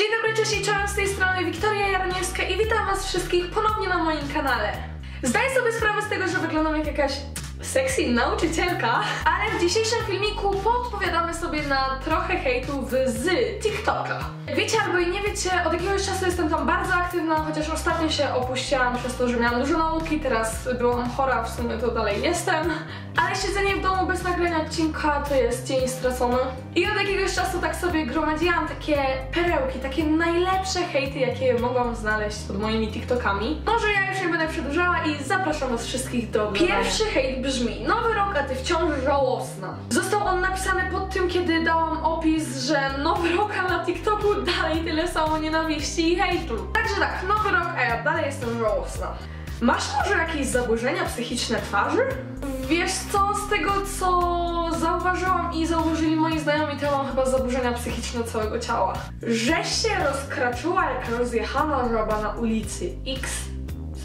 Dzień dobry, cześć czołem, z tej strony Wiktoria Jaroniewska i witam was wszystkich ponownie na moim kanale. Zdaję sobie sprawę z tego, że wyglądam jak jakaś sexy nauczycielka, ale w dzisiejszym filmiku podpowiadamy sobie na trochę hejtów z TikToka. Wiecie albo i nie wiecie, od jakiegoś czasu jestem tam bardzo aktywna, chociaż ostatnio się opuściłam przez to, że miałam dużo nauki, teraz byłam chora, w sumie to dalej jestem, ale siedzenie w domu bez nagrania odcinka to jest dzień stracony. I od jakiegoś czasu tak sobie gromadziłam takie perełki, takie najlepsze hejty, jakie mogłam znaleźć pod moimi TikTokami. Może ja już nie będę przedłużała i zapraszam was wszystkich do. Pierwszy hejt brzmi, nowy rok, a ty wciąż żałosna. Został on napisany pod tym, kiedy dałam opis, że nowy rok, a na TikToku dalej tyle samo nienawiści i hejtu. Także tak, nowy rok, a ja dalej jestem żałosna. Masz może jakieś zaburzenia psychiczne twarzy? Wiesz co, z tego co zauważyłam i zauważyli moi znajomi, to mam chyba zaburzenia psychiczne całego ciała. Żeś się rozkraczyła jak rozjechana żaba na ulicy. X,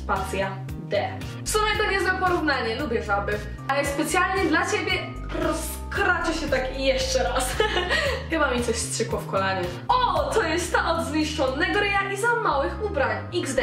spacja, D. W sumie to niezłe porównanie, lubię żaby. Ale specjalnie dla ciebie rozkraczę się tak jeszcze raz. Chyba mi coś strzykło w kolanie. O, to jest ta od zniszczonego ryja i za małych ubrań. XD.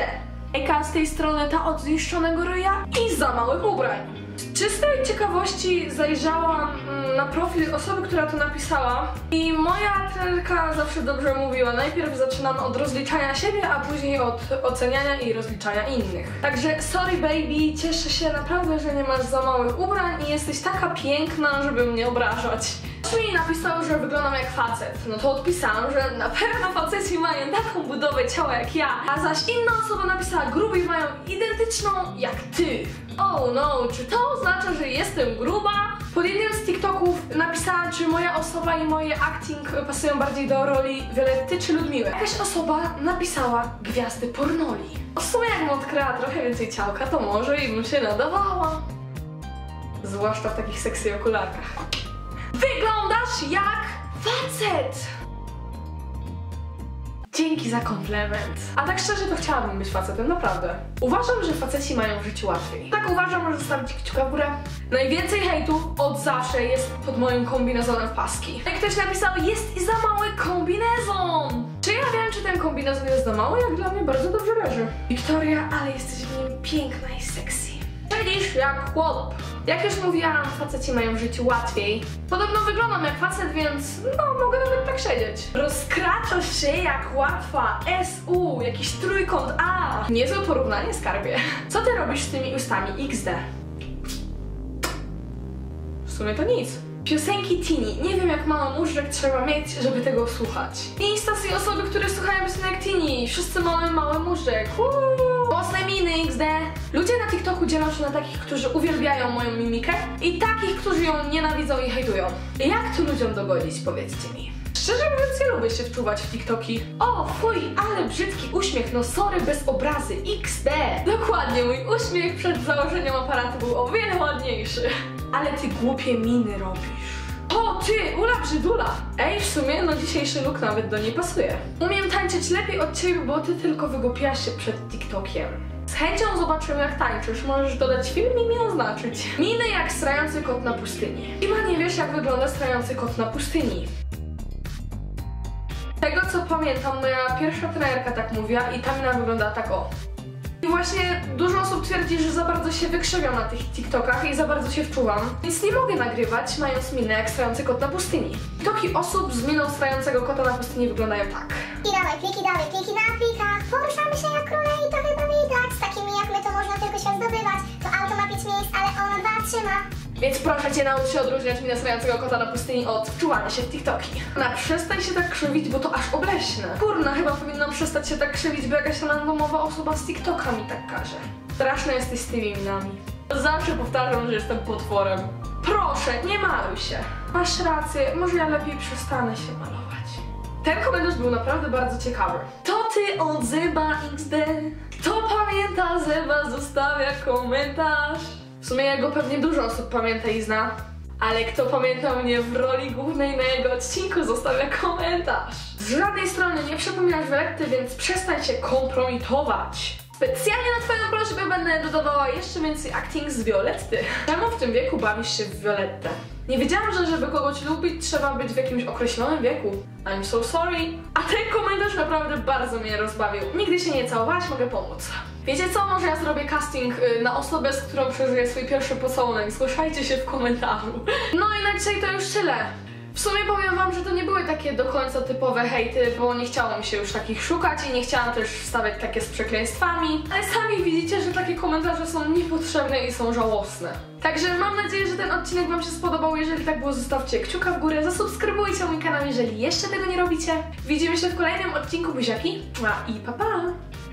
Eka z tej strony ta od zniszczonego ryja i za małych ubrań. Czystej ciekawości zajrzałam mm, na profil osoby, która to napisała i moja trenerka zawsze dobrze mówiła, najpierw zaczynamy od rozliczania siebie, a później od oceniania i rozliczania innych. Także sorry baby, cieszę się naprawdę, że nie masz za małych ubrań i jesteś taka piękna, żeby mnie obrażać. Mi napisał, że wyglądam jak facet. No to odpisałam, że na pewno faceci mają taką budowę ciała jak ja. A zaś inna osoba napisała, grubi mają identyczną jak ty. Oh no, czy to oznacza, że jestem gruba? Pod jednym z TikToków napisałam, czy moja osoba i moje acting pasują bardziej do roli Violetty czy Ludmiły. Jakaś osoba napisała gwiazdy pornoli. W sumie jakbym odkryła trochę więcej ciałka, to może i bym się nadawała. Zwłaszcza w takich sexy okularkach. Wyglądasz jak facet! Dzięki za komplement. A tak szczerze to chciałabym być facetem, naprawdę. Uważam, że faceci mają w życiu łatwiej. Tak uważam, może zostawić kciuka w górę. Najwięcej hejtu od zawsze jest pod moim kombinezonem w paski. Jak ktoś napisał, jest i za mały kombinezon! Czy ja wiem, czy ten kombinezon jest za mały? Jak dla mnie bardzo dobrze leży. Wiktoria, ale jesteś w nim piękna i sexy. Siedzisz jak chłop. Jak już mówiłam, faceci mają w życiu łatwiej. Podobno wyglądam jak facet, więc no, mogę nawet tak siedzieć. Rozkraczasz się jak łatwa SU, jakiś trójkąt A. Niezłe porównanie, skarbie. Co ty robisz z tymi ustami XD? W sumie to nic. Piosenki Tini. Nie wiem jak mało móżdżek trzeba mieć, żeby tego słuchać. Instas i osoby, które słuchają piosenek Tini. Wszyscy mamy mały. Uuu. Mocne miny XD. Ludzie na TikToku dzielą się na takich, którzy uwielbiają moją mimikę i takich, którzy ją nienawidzą i hejtują. Jak tu ludziom dogodzić, powiedzcie mi? Szczerze mówiąc, ja lubię się wczuwać w TikToki. O, fuj, ale brzydki uśmiech, no sorry, bez obrazy, XD. Dokładnie, mój uśmiech przed założeniem aparatu był o wiele ładniejszy. Ale ty głupie miny robisz. O, ty, ula brzydula! Ej, w sumie, no dzisiejszy look nawet do niej pasuje. Umiem tańczyć lepiej od ciebie, bo ty tylko wygopiasz się przed TikTokiem. Z chęcią zobaczymy jak tańczysz, możesz dodać film i mi oznaczyć. Miny jak strający kot na pustyni. Chyba nie wiesz jak wygląda strający kot na pustyni. Tego co pamiętam, moja pierwsza trenerka tak mówiła i ta mina wygląda tak o. I właśnie dużo osób twierdzi, że za bardzo się wykrzywiam na tych TikTokach i za bardzo się wczuwam, więc nie mogę nagrywać mając minę jak strający kot na pustyni. TikToki osób z miną strającego kota na pustyni wyglądają tak. I dawaj pliki, dawaj pliki na plikach. Poruszamy się jak króle i to chyba widać. Z takimi jak my to można tylko się zdobywać. To auto ma pięć miejsc, ale ono dwa trzyma. Więc proszę Cię naucz się odróżniać minę strającego kota na pustyni od wczuwania się w TikToki. Na przestań się tak krzywić, bo to aż obleśne. Kurna, chyba powinnam przestać się tak krzywić, bo jakaś randomowa osoba z TikToka mi tak każe. Straszne jesteś z tymi minami. Zawsze powtarzam, że jestem potworem. Proszę, nie maluj się. Masz rację, może ja lepiej przestanę się malować. Ten komentarz był naprawdę bardzo ciekawy. To ty od Zeba XD. Kto pamięta Zeba, zostawia komentarz. W sumie ja go pewnie dużo osób pamięta i zna. Ale kto pamięta mnie w roli głównej na jego odcinku, zostawia komentarz. Z żadnej strony nie przypominasz Violetty, więc przestań się kompromitować. Specjalnie na twoją prośbę będę dodawała jeszcze więcej acting z Violetty. Czemu w tym wieku bawisz się w Violettę? Nie wiedziałam, że żeby kogoś lubić, trzeba być w jakimś określonym wieku. I'm so sorry. A ten komentarz naprawdę bardzo mnie rozbawił. Nigdy się nie całowałaś, mogę pomóc. Wiecie co? Może ja zrobię casting y, na osobę, z którą przeżyję swój pierwszy pocałunek. Zgłaszajcie się w komentarzu. No i na dzisiaj to już tyle. W sumie powiem wam, że to nie były takie do końca typowe hejty, bo nie chciało mi się już takich szukać i nie chciałam też wstawiać takie z przekleństwami. Ale sami widzicie, że takie komentarze są niepotrzebne i są żałosne. Także mam nadzieję, że ten odcinek wam się spodobał. Jeżeli tak było, zostawcie kciuka w górę, zasubskrybujcie mój kanał, jeżeli jeszcze tego nie robicie. Widzimy się w kolejnym odcinku buziaki. I pa pa!